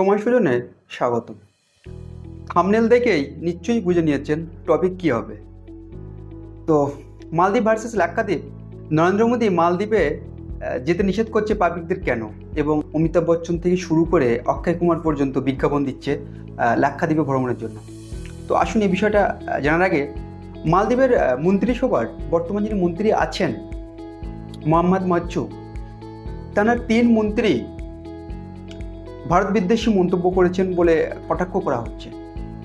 সময় সুজনে স্বাগত থামনেল দেখেই নিশ্চয়ই বুঝে নিয়েছেন টপিক কী হবে। তো মালদ্বীপ ভার্সেস লাক্ষাদ্বীপ, নরেন্দ্র মোদী মালদ্বীপে যেতে নিষেধ করছে পাবলিকদের কেন? এবং অমিতাভ বচ্চন থেকে শুরু করে অক্ষয় কুমার পর্যন্ত বিজ্ঞাপন দিচ্ছে লাক্ষাদ্বীপে ভ্রমণের জন্য। তো আসুন এই বিষয়টা জানার আগে মালদ্বীপের মন্ত্রিসভার, বর্তমান যিনি মন্ত্রী আছেন, মোহাম্মদ মাচ্চু তাঁর তিন মন্ত্রী ভারত বিদ্বেষী মন্তব্য করেছেন বলে কটাক্ষ করা হচ্ছে।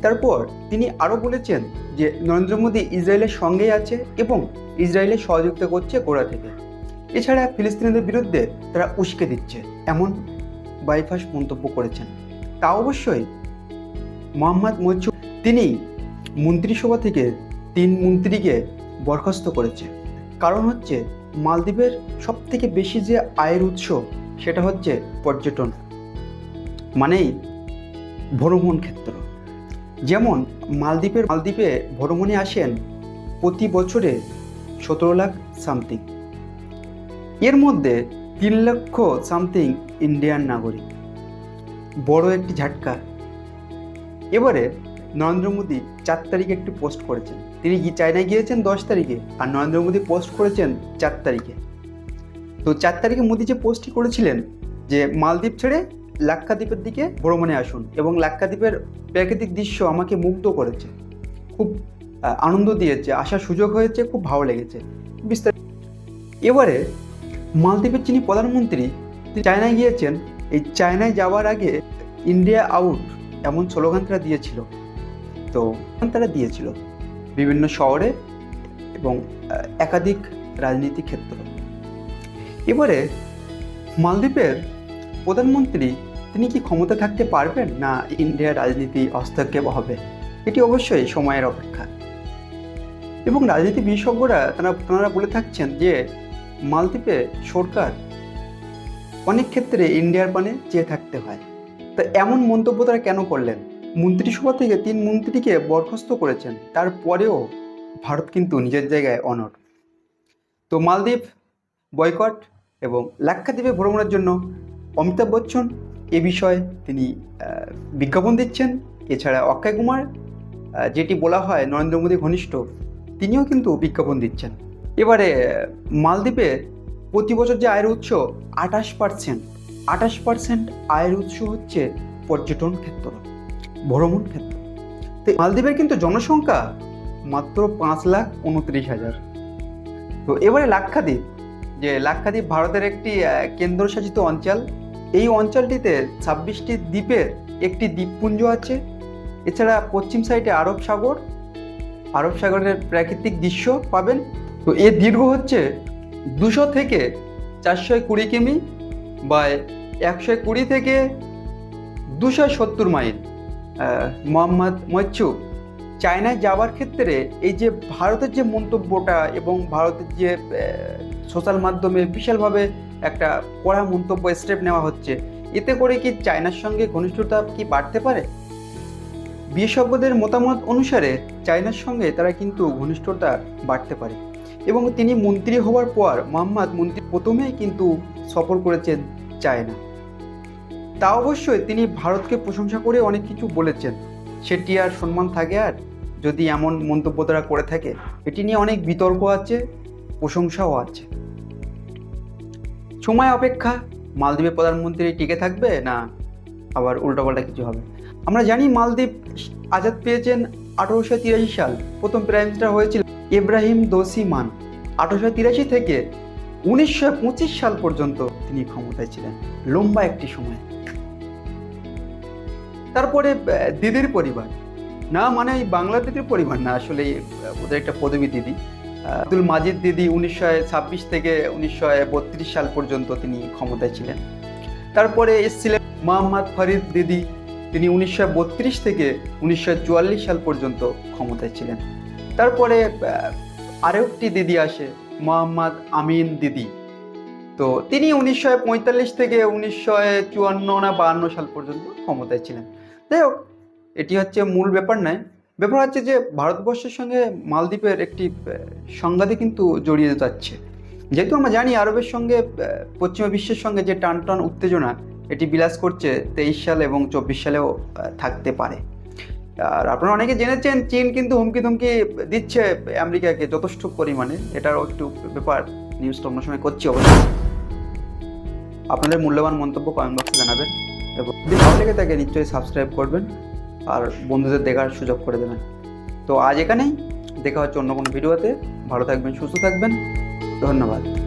তারপর তিনি আরও বলেছেন যে, নরেন্দ্র মোদী ইসরায়েলের সঙ্গেই আছে এবং ইসরায়েলের সহযোগিতা করছে গোড়া থেকে। এছাড়া ফিলিস্তিনিদের বিরুদ্ধে তারা উস্কে দিচ্ছে, এমন বাইফাস মন্তব্য করেছেন। তা অবশ্যই মোহাম্মদ মচ্ছু তিনি মন্ত্রিসভা থেকে তিন মন্ত্রীকে বরখাস্ত করেছে। কারণ হচ্ছে, মালদ্বীপের সব থেকে বেশি যে আয়ের উৎস, সেটা হচ্ছে পর্যটন। মানেই ভ্রমণ ক্ষেত্র। যেমন মালদ্বীপের মালদ্বীপে ভ্রমণে আসেন প্রতি বছরে সতেরো লাখ সামথিং এর মধ্যে তিন লক্ষ সামথিং ইন্ডিয়ান নাগরিক। বড় একটি ঝাটকা। এবারে নরেন্দ্র মোদী চার তারিখে একটি পোস্ট করেছেন। তিনি চায়নায় গিয়েছেন দশ তারিখে? আর নরেন্দ্র মোদী পোস্ট করেছেন চার তারিখে। তো চার তারিখে মোদী যে পোস্টটি করেছিলেন যে মালদ্বীপ ছেড়ে লাক্ষাদ্বীপের দিকে ভ্রমণে আসুন এবং লাক্ষাদ্বীপের প্রাকৃতিক দৃশ্য আমাকে মুগ্ধ করেছে, খুব আনন্দ দিয়েছে, আসার সুযোগ হয়েছে, খুব ভালো লেগেছে। বিস্তারিত এবারে মালদ্বীপের যিনি প্রধানমন্ত্রী, তিনি চায়নায় গিয়েছেন। এই চায়নায় যাওয়ার আগে ইন্ডিয়া আউট এমন স্লোগান তারা দিয়েছিল। তো তারা দিয়েছিল বিভিন্ন শহরে এবং একাধিক রাজনীতি ক্ষেত্র। এবারে মালদ্বীপের প্রধানমন্ত্রী তিনি কি ক্ষমতা থাকতে পারবেন? না ইন্ডিয়ার রাজনীতি হস্তক্ষেপ হবে। এটি অবশ্যই সময়ের অপেক্ষা। এবং রাজনীতি বিশেষজ্ঞরা তারা তারা বলে থাকছেন যে, মালদ্বীপে সরকার অনেক ক্ষেত্রে ইন্ডিয়ার পানে চেয়ে থাকতে হয়। তা এমন মন্তব্য তারা কেন করলেন? মন্ত্রিসভা থেকে তিন মন্ত্রীকে বরখাস্ত করেছেন। তারপরেও ভারত কিন্তু নিজের জায়গায় অনড়। তো মালদ্বীপ বয়কট এবং লাক্ষাদ্বীপে ভ্রমণের জন্য অমিতাভ বচ্চন এ বিষয়ে তিনি বিজ্ঞাপন দিচ্ছেন। এছাড়া অক্ষয় কুমার যেটি বলা হয় নরেন্দ্র মোদী ঘনিষ্ঠ, তিনিও কিন্তু বিজ্ঞাপন দিচ্ছেন। এবারে, মালদ্বীপে প্রতি বছর যে আয়ের উৎস, আঠাশ পার্সেন্ট আঠাশ পার্সেন্ট আয়ের উৎস হচ্ছে পর্যটন ক্ষেত্র, ভ্রমণ ক্ষেত্র। তো মালদ্বীপের কিন্তু জনসংখ্যা মাত্র পাঁচ লাখ উনত্রিশ হাজার। তো এবারে লাক্ষাদ্বীপ, যে লাক্ষাদ্বীপ ভারতের একটি কেন্দ্রশাসিত অঞ্চল এই অঞ্চলটিতে ছাব্বিশটি দ্বীপের একটি দ্বীপপুঞ্জ আছে। এছাড়া পশ্চিম সাইডে আরব সাগর। আরব সাগরের প্রাকৃতিক দৃশ্য পাবেন। তো এর দীর্ঘ হচ্ছে দুশো থেকে চারশো কুড়ি কিমি বা একশো কুড়ি থেকে দুশো সত্তর মাইল। মোহাম্মদ মচ্ছু চায়নায় যাওয়ার ক্ষেত্রে এই যে ভারতের যে মন্তব্যটা এবং ভারতের যে সোশ্যাল মাধ্যমে বিশালভাবে একটা কড়া মন্তব্য স্টেপ নেওয়া হচ্ছে, এতে করে কি চায়নার সঙ্গে ঘনিষ্ঠতা কি বাড়তে পারে? বিশেষজ্ঞদের মতামত অনুসারে চায়নার সঙ্গে তারা কিন্তু ঘনিষ্ঠতা বাড়তে পারে এবং তিনি মন্ত্রী হওয়ার পর মোহাম্মদ মন্ত্রী প্রথমেই কিন্তু সফর করেছেন চায়না তা অবশ্যই তিনি ভারতকে প্রশংসা করে অনেক কিছু বলেছেন। সেটি আর সম্মান থাকে আর যদি এমন মন্তব্য তারা করে থাকে, এটি নিয়ে অনেক বিতর্ক আছে, প্রশংসাও আছে। সময় অপেক্ষা মালদ্বীপের প্রধানমন্ত্রী টিকে থাকবে না আবার উল্টোপাল্টা কিছু হবে? আমরা জানি মালদ্বীপ আজাদ পেয়েছেন আঠারোশো তিরাশি সাল, প্রথম প্রাইম মিনিস্টার হয়েছিল ইব্রাহিম দোসি মান। আঠারোশো তিরাশি থেকে উনিশশো পঁচিশ সাল পর্যন্ত তিনি ক্ষমতায় ছিলেন, লম্বা একটি সময়। তারপরে দিদির পরিবার। না মানে এই বাংলা দিদির পরিবার না, আসলে ওদের একটা পদবী দিদি। আব্দুল মাজিদ দিদি উনিশশো ছাব্বিশ থেকে উনিশশো বত্রিশ সাল পর্যন্ত তিনি ক্ষমতায় ছিলেন। তারপরে এসেছিলেন মোহাম্মদ ফরিদ দিদি। তিনি উনিশশো বত্রিশ থেকে উনিশশো চুয়াল্লিশ সাল পর্যন্ত ক্ষমতায় ছিলেন। তারপরে একটি দিদি আসে, মোহাম্মদ আমিন দিদি। তো তিনি উনিশশো পঁয়তাল্লিশ থেকে উনিশশো চুয়ান্ন না বাহান্ন সাল পর্যন্ত ক্ষমতায় ছিলেন। যাই হোক, এটি হচ্ছে মূল ব্যাপার নয়। ব্যাপার হচ্ছে যে ভারতবর্ষের সঙ্গে মালদ্বীপের একটি সংঘাতে কিন্তু জড়িয়ে যাচ্ছে। যেহেতু আমরা জানি আরবের সঙ্গে পশ্চিমা বিশ্বের সঙ্গে যে টান টান উত্তেজনা, এটি বিলাস করছে তেইশ সাল এবং চব্বিশ সালেও থাকতে পারে। আর আপনারা অনেকে জেনেছেন, চীন কিন্তু হুমকি ধুমকি দিচ্ছে আমেরিকাকে যথেষ্ট পরিমাণে। এটারও একটু ব্যাপার নিউজটা অন্য সময় করছি অবশ্যই। আপনাদের মূল্যবান মন্তব্য কমেন্ট বক্সে জানাবেন এবং যদি ভালো লেগে থাকে নিশ্চয়ই সাবস্ক্রাইব করবেন আর বন্ধুদের দেখার সুযোগ করে দেবেন। তো আজ এখানেই, দেখা হচ্ছে অন্য কোনো ভিডিওতে ভালো থাকবেন, সুস্থ থাকবেন। ধন্যবাদ।